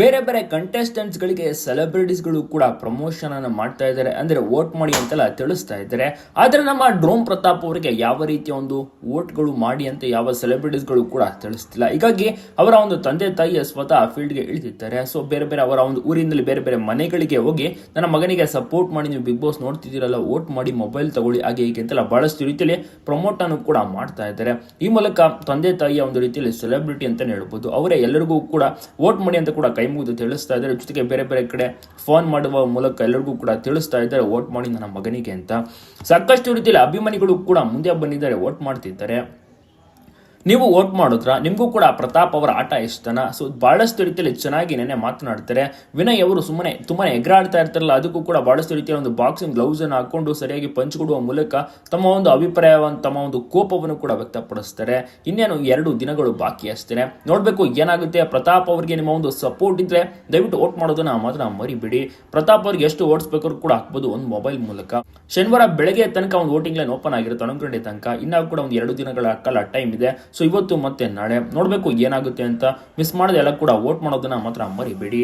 ಬೇರೆ ಬೇರೆ ಕಂಟೆಸ್ಟೆಂಟ್ಸ್ಗಳಿಗೆ ಗಳಿಗೆ ಸೆಲೆಬ್ರಿಟೀಸ್ಗಳು ಕೂಡ ಪ್ರಮೋಷನ್ ಅನ್ನು ಮಾಡ್ತಾ ಇದ್ದಾರೆ. ಅಂದರೆ ವೋಟ್ ಮಾಡಿ ಅಂತೆಲ್ಲ ತಿಳಿಸ್ತಾ ಇದ್ದಾರೆ. ಆದರೆ ನಮ್ಮ ಡ್ರೋಮ್ ಪ್ರತಾಪ್ ಅವರಿಗೆ ಯಾವ ರೀತಿಯ ಒಂದು ವೋಟ್ಗಳು ಮಾಡಿ ಅಂತ ಯಾವ ಸೆಲೆಬ್ರಿಟೀಸ್ಗಳು ಕೂಡ ತಿಳಿಸ್ತಿಲ್ಲ. ಹೀಗಾಗಿ ಅವರ ಒಂದು ತಂದೆ ತಾಯಿಯ ಸ್ವತಃ ಫೀಲ್ಡ್ಗೆ ಇಳಿದಿದ್ದಾರೆ. ಸೊ ಬೇರೆ ಬೇರೆ ಅವರ ಒಂದು ಊರಿನಲ್ಲಿ ಬೇರೆ ಬೇರೆ ಮನೆಗಳಿಗೆ ಹೋಗಿ ನನ್ನ ಮಗನಿಗೆ ಸಪೋರ್ಟ್ ಮಾಡಿ, ನೀವು ಬಿಗ್ ಬಾಸ್ ನೋಡ್ತಿದ್ದೀರಲ್ಲ ವೋಟ್ ಮಾಡಿ ಮೊಬೈಲ್ ತಗೊಳ್ಳಿ, ಹಾಗೆ ಹೀಗೆ ಅಂತೆಲ್ಲ ಬಹಳಷ್ಟು ರೀತಿಯಲ್ಲಿ ಪ್ರಮೋಟ್ ಅನ್ನು ಕೂಡ ಮಾಡ್ತಾ ಇದ್ದಾರೆ. ಈ ಮೂಲಕ ತಂದೆ ತಾಯಿಯ ಒಂದು ರೀತಿಯಲ್ಲಿ ಸೆಲೆಬ್ರಿಟಿ ಅಂತಲೇ ಹೇಳ್ಬೋದು. ಅವರೇ ಎಲ್ಲರಿಗೂ ಕೂಡ ವೋಟ್ ಮಾಡಿ ಅಂತ ಕೂಡ ಕೈ ಮುಗಿದು ತಿಳಿಸ್ತಾ ಇದ್ದಾರೆ. ಜೊತೆಗೆ ಬೇರೆ ಬೇರೆ ಕಡೆ ಫೋನ್ ಮಾಡುವ ಮೂಲಕ ಎಲ್ಲರಿಗೂ ಕೂಡ ತಿಳಿಸ್ತಾ ಇದ್ದಾರೆ. ವೋಟ್ ಮಾಡಿ ನನ್ನ ಮಗನಿಗೆ ಅಂತ. ಸಾಕಷ್ಟು ರೀತಿಯಲ್ಲಿ ಅಭಿಮಾನಿಗಳು ಕೂಡ ಮುಂದೆ ಬಂದಿದ್ದಾರೆ. ವೋಟ್ ಮಾಡ್ತಿದ್ದಾರೆ. ನೀವು ವೋಟ್ ಮಾಡಿದ್ರ ನಿಮಗೂ ಕೂಡ ಪ್ರತಾಪ್ ಅವರ ಆಟ ಇಷ್ಟನ? ಸೊ ಬಹಳಷ್ಟು ರೀತಿಯಲ್ಲಿ ಚೆನ್ನಾಗಿ ನೆನೆ ಮಾತನಾಡ್ತಾರೆ. ವಿನಯ್ ಅವರು ಸುಮ್ಮನೆ ತುಂಬಾ ಎಗ್ರಾಡ್ತಾ ಇರ್ತಾರಲ್ಲ, ಅದಕ್ಕೂ ಕೂಡ ಬಹಳಷ್ಟು ರೀತಿಯ ಒಂದು ಬಾಕ್ಸಿಂಗ್ ಗ್ಲೌಸ್ ಅನ್ನು ಹಾಕೊಂಡು ಸರಿಯಾಗಿ ಪಂಚ್ ಕೊಡುವ ಮೂಲಕ ತಮ್ಮ ಒಂದು ಅಭಿಪ್ರಾಯವನ್ನು, ತಮ್ಮ ಒಂದು ಕೋಪವನ್ನು ಕೂಡ ವ್ಯಕ್ತಪಡಿಸ್ತಾರೆ. ಇನ್ನೇನು ಎರಡು ದಿನಗಳು ಬಾಕಿ ಅಷ್ಟೇ ನೋಡ್ಬೇಕು ಏನಾಗುತ್ತೆ. ಪ್ರತಾಪ್ ಅವರಿಗೆ ನಿಮ್ಮ ಒಂದು ಸಪೋರ್ಟ್ ಇದ್ರೆ ದಯವಿಟ್ಟು ವೋಟ್ ಮಾಡೋದನ್ನ ಮಾತ್ರ ಮರಿಬಿಡಿ. ಪ್ರತಾಪ್ ಅವ್ರಿಗೆ ಎಷ್ಟು ಓಟ್ಸ್ ಬೇಕಾದ್ರೂ ಕೂಡ ಹಾಕ್ಬೋದು ಒಂದು ಮೊಬೈಲ್ ಮೂಲಕ. ಶನಿವಾರ ಬೆಳಗ್ಗೆ ತನಕ ಒಂದು ವೋಟಿಂಗ್ ಲೈನ್ ಓಪನ್ ಆಗಿರುತ್ತೆ, ಹನ್ನೊಂದು ತನಕ. ಇನ್ನೂ ಕೂಡ ಒಂದು ಎರಡು ದಿನಗಳ ಕಾಲ ಟೈಮ್ ಇದೆ. ಸೊ ಇವತ್ತು ಮತ್ತೆ ನಾಳೆ ನೋಡಬೇಕು ಏನಾಗುತ್ತೆ ಅಂತ ಮಿಸ್ ಮಾಡದೆ ಎಲ್ಲ ಕೂಡ ವೋಟ್ ಮಾಡೋದನ್ನ ಮಾತ್ರ ಮರಿಬೇಡಿ.